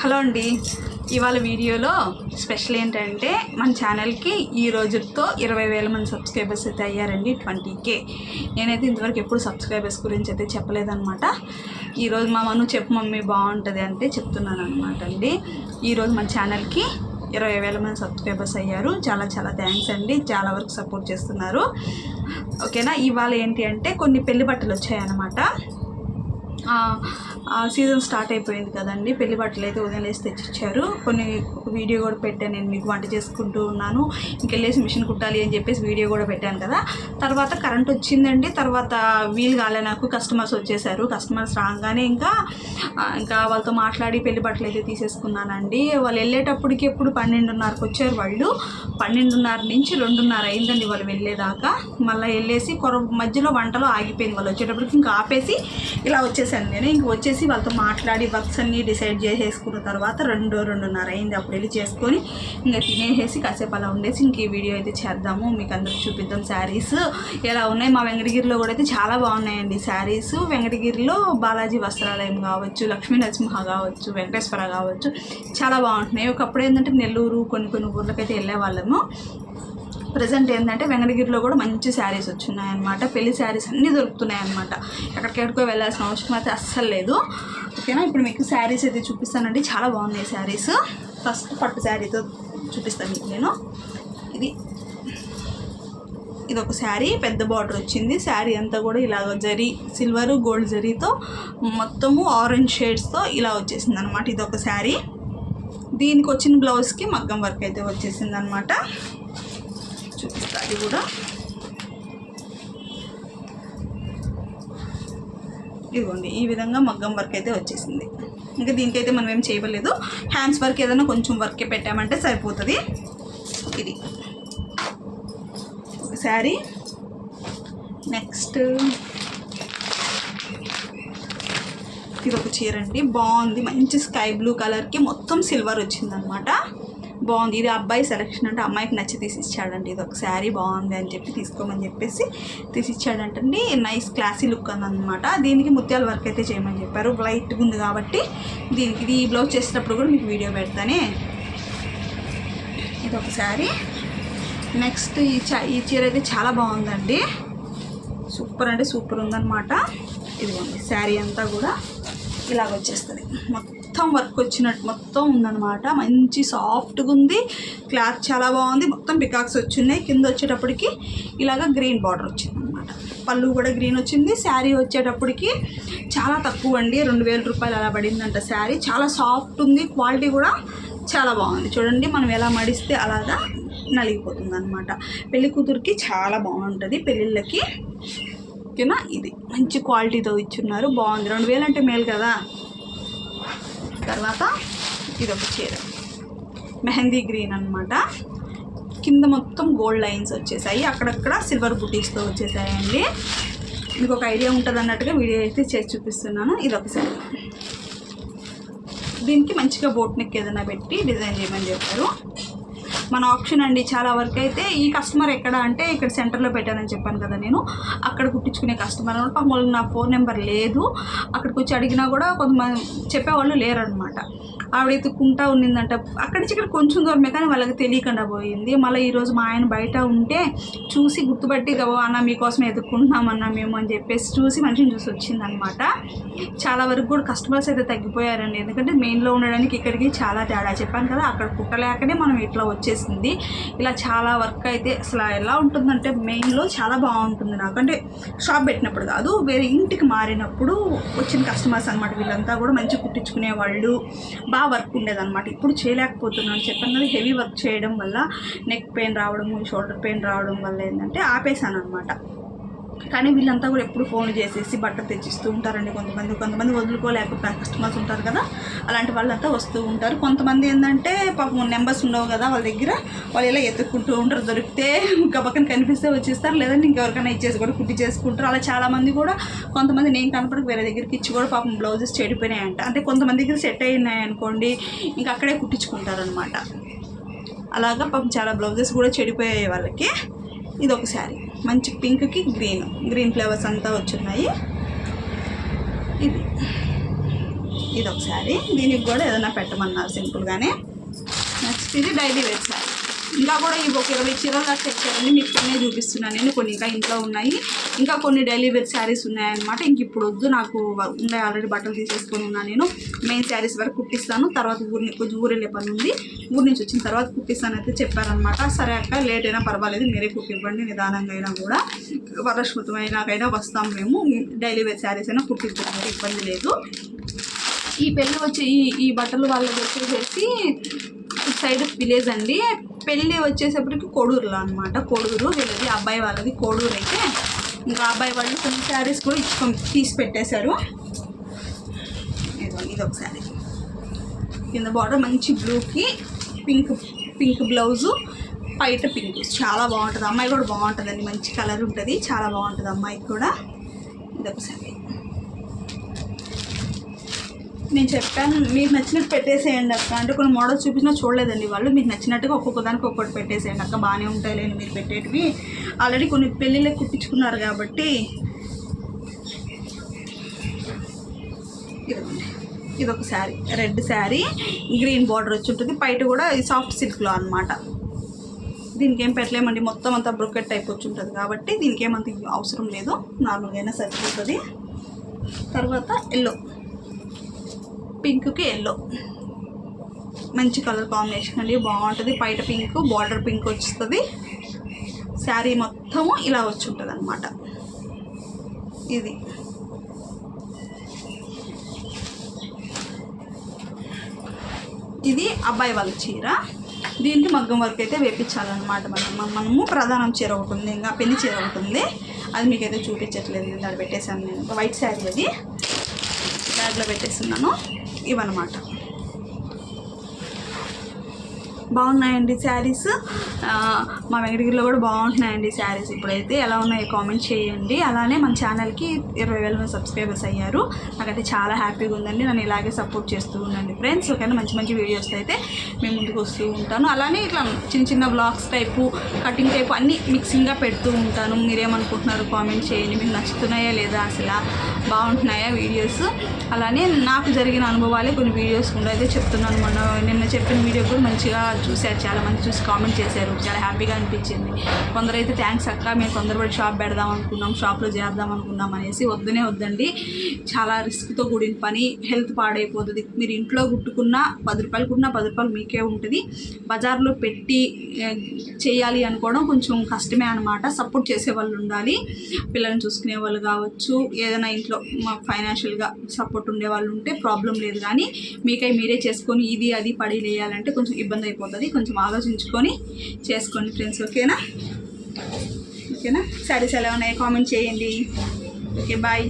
Hello అండి. ఇవాళ వీడియోలో స్పెషల్ ఏంటంటే మన ఛానల్కి ఈ రోజుతో ఇరవై వేల మంది సబ్స్క్రైబర్స్ అయితే అయ్యారండి ట్వంటీ కే నేనైతే ఇంతవరకు ఎప్పుడు సబ్స్క్రైబర్స్ గురించి అయితే చెప్పలేదన్నమాట. ఈరోజు మా మను చెప్పు మమ్మీ బాగుంటుంది అంటే చెప్తున్నాను అనమాట అండి ఈరోజు మన ఛానల్కి ఇరవై వేల మంది సబ్స్క్రైబర్స్ అయ్యారు. చాలా చాలా థ్యాంక్స్ అండి. చాలా వరకు సపోర్ట్ చేస్తున్నారు. ఓకేనా? ఇవాళ ఏంటి అంటే కొన్ని పెళ్ళి బట్టలు వచ్చాయన్నమాట. సీజన్ స్టార్ట్ అయిపోయింది కదండి. పెళ్ళి బట్టలు అయితే ఉదయం లేసి తెచ్చిచ్చారు. కొన్ని వీడియో కూడా పెట్టాను. నేను మీకు వంట చేసుకుంటూ ఉన్నాను. ఇంకెళ్ళేసి మిషన్ కుట్టాలి అని చెప్పేసి వీడియో కూడా పెట్టాను కదా. తర్వాత కరెంట్ వచ్చిందండి. తర్వాత వీలు కాలే నాకు కస్టమర్స్ వచ్చేసారు. కస్టమర్స్ రాగానే ఇంకా ఇంకా వాళ్ళతో మాట్లాడి పెళ్ళి బట్టలు అయితే తీసేసుకున్నానండి. వాళ్ళు వెళ్ళేటప్పటికి ఎప్పుడు పన్నెండున్నరకు వచ్చారు వాళ్ళు. పన్నెండున్నర నుంచి రెండున్నర అయిందండి వాళ్ళు వెళ్ళేదాకా. మళ్ళీ వెళ్ళేసి కొర మధ్యలో వంటలో ఆగిపోయింది వాళ్ళు వచ్చేటప్పటికి. ఇంకా ఆపేసి ఇలా వచ్చేసాను నేను. ఇంక వచ్చేసి వాళ్ళతో మాట్లాడి వర్క్స్ అన్నీ డిసైడ్ చేసేసుకున్న తర్వాత రెండు రెండున్నర అయింది. అప్పుడు వెళ్ళి చేసుకొని ఇంకా తినేసేసి కాసేపు అలా ఉండేసి ఇంక ఈ వీడియో అయితే చేద్దాము. మీకు అందరికి చూపిద్దాం శారీస్ ఎలా ఉన్నాయి. మా వెంకటగిరిలో కూడా అయితే చాలా బాగున్నాయండి శారీస్. వెంకటగిరిలో బాలాజీ వస్త్రాలయం కావచ్చు లక్ష్మీ నరసింహ కావచ్చు వెంకటేశ్వర కావచ్చు చాలా బాగుంటున్నాయి. ఒకప్పుడు ఏంటంటే నెల్లూరు కొన్ని కొన్ని ఊర్లకైతే వెళ్ళే వాళ్ళము ప్రజెంట్ ఏంటంటే వెంకటగిరిలో కూడా మంచి శారీస్ వచ్చినాయన్నమాట. పెళ్ళి శారీస్ అన్నీ దొరుకుతున్నాయి అనమాట ఎక్కడికెక్కడికో వెళ్ళాల్సిన అవసరం అయితే అస్సలు లేదు. ఓకేనా? ఇప్పుడు మీకు శారీస్ అయితే చూపిస్తానండి. చాలా బాగున్నాయి శారీస్. ఫస్ట్ పట్టు శారీతో చూపిస్తాను మీకు నేను. ఇది. ఇది ఒక శారీ. పెద్ద బార్డర్ వచ్చింది. శారీ అంతా కూడా ఇలాగ జరీ సిల్వర్ గోల్డ్ జరీతో మొత్తము ఆరెంజ్ షేడ్స్తో ఇలా వచ్చేసింది అనమాట ఇది ఒక శారీ. దీనికి వచ్చిన బ్లౌజ్కి మగ్గం వర్క్ అయితే వచ్చేసింది అనమాట చూపిస్తా అది కూడా ఇదిగోండి ఈ విధంగా మగ్గం వర్క్ అయితే వచ్చేసింది. ఇంకా దీనికైతే మనం ఏం చేయలేదు హ్యాండ్స్ వర్క్ ఏదైనా కొంచెం వర్కే పెట్టామంటే సరిపోతుంది. ఇది. ఒక శారీ నెక్స్ట్ ఇది ఒక చీర అండి. బాగుంది. మంచి స్కై బ్లూ కలర్కి మొత్తం సిల్వర్ వచ్చిందనమాట. బాగుంది. ఇది అబ్బాయి సెలెక్షన్ అంటే అమ్మాయికి నచ్చి తీసి ఇచ్చాడండి ఇది ఒక శారీ బాగుంది అని చెప్పి తీసుకోమని చెప్పేసి తీసిచ్చాడంటండి. నైస్ క్లాసీ లుక్ అనమాట దీనికి ముత్యాల వర్క్ అయితే చేయమని చెప్పారు. లైట్గా ఉంది కాబట్టి దీనికి ఇది బ్లౌజ్ చేసినప్పుడు కూడా మీకు వీడియో పెడతానే. ఇది ఒక శారీ. నెక్స్ట్ ఈ చ ఈ చీర అయితే చాలా బాగుందండి. సూపర్ అంటే సూపర్ ఉందన్నమాట. ఇదిగోండి శారీ అంతా కూడా ఇలాగ వచ్చేస్తుంది మొత్తం మొత్తం వర్క్ వచ్చినట్టు మొత్తం ఉందన్నమాట. మంచి సాఫ్ట్గా ఉంది. క్లాత్ చాలా బాగుంది. మొత్తం పికాక్స్ వచ్చినాయి. కింద వచ్చేటప్పటికి ఇలాగ గ్రీన్ బార్డర్ వచ్చింది అనమాట పళ్ళు కూడా గ్రీన్ వచ్చింది. శారీ వచ్చేటప్పటికి చాలా తక్కువ అండి. రెండు వేల రూపాయలు అలా పడిందంట శారీ. చాలా సాఫ్ట్ ఉంది. క్వాలిటీ కూడా చాలా బాగుంది. చూడండి మనం ఎలా మడిస్తే అలాగా నలిగిపోతుంది అనమాట పెళ్ళి కూతురికి చాలా బాగుంటుంది. పెళ్ళిళ్ళకి ఓకేనా? ఇది. మంచి క్వాలిటీతో ఇచ్చున్నారు. బాగుంది. రెండు వేలు అంటే మేలు కదా. తర్వాత ఇది ఒక చీర. మెహందీ గ్రీన్ అన్నమాట. కింద మొత్తం గోల్డ్ లైన్స్ వచ్చేసాయి. అక్కడక్కడ సిల్వర్ బుటీస్తో వచ్చేసాయండి. మీకు ఒక ఐడియా ఉంటుంది అన్నట్టుగా వీడియో అయితే చేసి చూపిస్తున్నాను. ఇది ఒక దీనికి మంచిగా బోట్ నెక్ ఏదైనా పెట్టి డిజైన్ చేయమని చెప్పారు. మన ఆప్షన్ అండి చాలా వరకు అయితే ఈ కస్టమర్ ఎక్కడ అంటే ఇక్కడ సెంటర్లో పెట్టానని చెప్పాను కదా నేను. అక్కడ కుట్టించుకునే కస్టమర్ అనమాట. మామూలుగా నా ఫోన్ నెంబర్ లేదు. అక్కడికి వచ్చి అడిగినా కూడా కొంతమంది చెప్పేవాళ్ళు లేరనమాట. ఆవిడ ఎత్తుక్కుంటా ఉన్నిందంట. అక్కడి నుంచి ఇక్కడ కొంచెం దూరమే కానీ వాళ్ళకి తెలియకుండా పోయింది. మళ్ళీ ఈరోజు మా ఆయన బయట ఉంటే చూసి గుర్తుపట్టి గబో అన్న మీకోసం ఎదుర్కొంటున్నామన్నా మేము అని చెప్పేసి చూసి మనిషిని చూసి వచ్చిందనమాట చాలా వరకు కూడా కస్టమర్స్ అయితే తగ్గిపోయారండి. ఎందుకంటే మెయిన్లో ఉండడానికి ఇక్కడికి చాలా తేడా. చెప్పాను కదా అక్కడ కుట్టలేకనే మనం ఇట్లా వచ్చేసింది. ఇలా చాలా వర్క్ అయితే అసలు ఎలా ఉంటుందంటే మెయిన్లో చాలా బాగుంటుంది నాకు అంటే షాప్ పెట్టినప్పుడు కాదు వేరే ఇంటికి మారినప్పుడు వచ్చిన కస్టమర్స్ అనమాట వీళ్ళంతా కూడా మంచి కుట్టించుకునే వాళ్ళు బాగా వర్క్ ఉండేదన్నమాట. ఇప్పుడు చేయలేకపోతున్నాను. చెప్పన్నది హెవీ వర్క్ చేయడం వల్ల నెక్ పెయిన్ రావడము షోల్డర్ పెయిన్ రావడం వల్ల ఏంటంటే ఆపేసాను అనమాట కానీ వీళ్ళంతా కూడా ఎప్పుడు ఫోన్ చేసేసి బట్టలు తెచ్చిస్తూ ఉంటారండి కొంతమంది. కొంతమంది వదులుకోలేకపోతే కస్టమర్స్ ఉంటారు కదా అలాంటి వాళ్ళంతా వస్తూ ఉంటారు. కొంతమంది ఏంటంటే పాపం నెంబర్స్ ఉండవు కదా వాళ్ళ దగ్గర వాళ్ళు ఇలా ఎత్తుక్కుంటూ ఉంటారు. దొరికితే గబక్కన కనిపిస్తే వచ్చేస్తారు. లేదంటే ఇంకెవరికైనా ఇచ్చేసి కూడా కుట్టి చేసుకుంటారు. అలా చాలామంది కూడా కొంతమంది నేను కనపడక వేరే దగ్గరికి ఇచ్చి కూడా పాపం బ్లౌజెస్ చెడిపోయినాయంట. అంటే కొంతమంది దగ్గర సెట్ అయినాయి అనుకోండి ఇంకా అక్కడే కుట్టించుకుంటారనమాట అలాగా పాపం చాలా బ్లౌజెస్ కూడా చెడిపోయాయి వాళ్ళకి. ఇది ఒక శారీ. మంచి పింక్కి గ్రీన్. గ్రీన్ ఫ్లేవర్స్ అంతా వచ్చున్నాయి. ఇది. ఇది ఒక శారీ. దీనికి కూడా ఏదైనా పెట్టమన్నారు సింపుల్గానే. నెక్స్ట్ ఇది డైలీ వేర్ శారీ. ఇంకా కూడా ఇవి ఒక ఇరవై చీరలు దాకా తెచ్చారండి మీకు కొన్ని చూపిస్తున్నాను నేను. కొన్ని ఇంకా ఇంట్లో ఉన్నాయి. ఇంకా కొన్ని డైలీ వేర్ శారీస్ ఉన్నాయన్నమాట. ఇంక ఇప్పుడు వద్దు. నాకు ఉండే ఆల్రెడీ బట్టలు తీసేసుకొని ఉన్నాను నేను. మెయిన్ శారీస్ వరకు కుట్టిస్తాను. తర్వాత ఊరిని కొంచెం ఊరు పని ఉంది. ఊరి నుంచి వచ్చిన తర్వాత కుట్టిస్తాను అయితే చెప్పారనమాట సరే అక్క లేట్ అయినా పర్వాలేదు మీరే కుట్టివ్వండి నిదానంగా అయినా కూడా. వర్షమృతమైనాకైనా వస్తాం మేము. డైలీ వేర్ శారీస్ అయినా కుట్టిద్దాం ఇబ్బంది లేదు. ఈ పెళ్ళి వచ్చి ఈ ఈ బట్టలు వాళ్ళకి వచ్చేసేసి సైడ్ విలేజ్ అండి. పెళ్ళి వచ్చేసేప్పటికి కోడూరులో అనమాట కోడూరు వీళ్ళది అబ్బాయి వాళ్ళది కోడూరు అయితే. ఇంకా అబ్బాయి వాళ్ళు కొన్ని శారీస్ కూడా ఇచ్చి తీసి పెట్టేశారు. ఇదిగో ఇది ఒక శారీ కింద బార్డర్ మంచి బ్లూకి పింక్ పింక్ బ్లౌజు బయట పింక్ చాలా బాగుంటుంది. అమ్మాయి కూడా బాగుంటుందండి. మంచి కలర్ ఉంటుంది. చాలా బాగుంటుంది అమ్మాయికి కూడా. ఇది ఒకసారి. నేను చెప్పాను మీకు నచ్చినట్టు పెట్టేసేయండి అక్క. అంటే కొన్ని మోడల్స్ చూపించినా చూడలేదండి వాళ్ళు. మీకు నచ్చినట్టుగా ఒక్కొక్క దానికి ఒక్కొక్కటి పెట్టేసేయండి అక్క. బాగానే ఉంటాయి మీరు పెట్టేటివి. ఆల్రెడీ కొన్ని పెళ్ళిళ్ళకి కుట్టించుకున్నారు కాబట్టి. ఇదిగోండి. ఇది ఒక sari. Red sari. Green border వచ్చి ఉంటుంది బయట కూడా ఈ సాఫ్ట్ సిల్క్లో అనమాట దీనికి ఏం పెట్టలేమండి. మొత్తం అంతా బ్రొకెట్ టైప్ వచ్చి ఉంటుంది కాబట్టి దీనికి ఏమంత అవసరం లేదు. నార్మల్గా అయినా సరిపోతుంది. తర్వాత ఎల్లో పింక్కి ఎల్లో మంచి కలర్ కాంబినేషన్ అండి. బాగుంటుంది. బయట పింక్ బార్డర్ పింక్ వస్తుంది శారీ మొత్తము ఇలా వచ్చి ఉంటుంది అనమాట ఇది. ఇది అబ్బాయి వాళ్ళ చీర. దీనికి మగ్గం వర్క్ అయితే వేపించాలన్నమాట మనం మనము ప్రధానం చీర ఒకటి ఉంది ఇంకా పెళ్ళి చీర ఒకటి ఉంది. అది మీకైతే చూపించట్లేదు నేను దాన్ని పెట్టేశాను నేను. వైట్ శారీ అది. బ్యాగ్లో పెట్టేస్తున్నాను. ఇవన్నమాట. బాగున్నాయండి శారీస్. మా వెంకటగిరిలో కూడా బాగుంటున్నాయండి శారీస్. ఇప్పుడైతే ఎలా ఉన్నాయో కామెంట్ చేయండి. అలానే మన ఛానల్కి ఇరవై వేల మంది సబ్స్క్రైబర్స్ అయ్యారు. నాకైతే చాలా హ్యాపీగా ఉందండి. నన్ను ఇలాగే సపోర్ట్ చేస్తూ ఉండండి ఫ్రెండ్స్. ఓకేనా? మంచి మంచి వీడియోస్ అయితే మేము ముందుకు వస్తూ ఉంటాను. అలానే ఇట్లా చిన్న చిన్న బ్లాగ్స్ టైపు కటింగ్ టైపు అన్నీ మిక్సింగ్గా పెడుతూ ఉంటాను. మీరేమనుకుంటున్నారు కామెంట్ చేయండి. మీకు నచ్చుతున్నాయా లేదా అసలు బాగుంటున్నాయా వీడియోస్? అలానే నాకు జరిగిన అనుభవాలే కొన్ని వీడియోస్ కూడా అయితే చెప్తున్నాను. మొన్న నిన్న చెప్పిన వీడియో కూడా మంచిగా చూశారు. చాలామంది చూసి కామెంట్ చేశారు. చాలా హ్యాపీగా అనిపించింది. కొందరైతే థ్యాంక్స్ అక్క మేము తొందరపడి షాప్ పెడదాం అనుకున్నాం. షాప్లో చేద్దాం అనుకున్నాం అనేసి వద్దనే వద్దండి. చాలా రిస్క్తో కూడిన పని. హెల్త్ పాడైపోతుంది. మీరు ఇంట్లో కుట్టుకున్నా పది రూపాయలు కుట్టినా పది రూపాయలు మీకే ఉంటుంది. బజార్లో పెట్టి చేయాలి అనుకోవడం కొంచెం కష్టమే అనమాట సపోర్ట్ చేసే వాళ్ళు ఉండాలి. పిల్లల్ని చూసుకునే వాళ్ళు కావచ్చు. ఏదైనా ఇంట్లో మాకు ఫైనాన్షియల్గా సపోర్ట్ ఉండే వాళ్ళు ఉంటే ప్రాబ్లం లేదు. కానీ మీకై మీరే చేసుకొని ఇది అది పడి వేయాలంటే కొంచెం ఇబ్బంది అయిపోతుంది. కొంచెం ఆలోచించుకొని చేసుకోండి ఫ్రెండ్స్ ఓకేనా? ఓకేనా? శారీస్ ఎలా ఉన్నాయి కామెంట్ చేయండి. Okay bye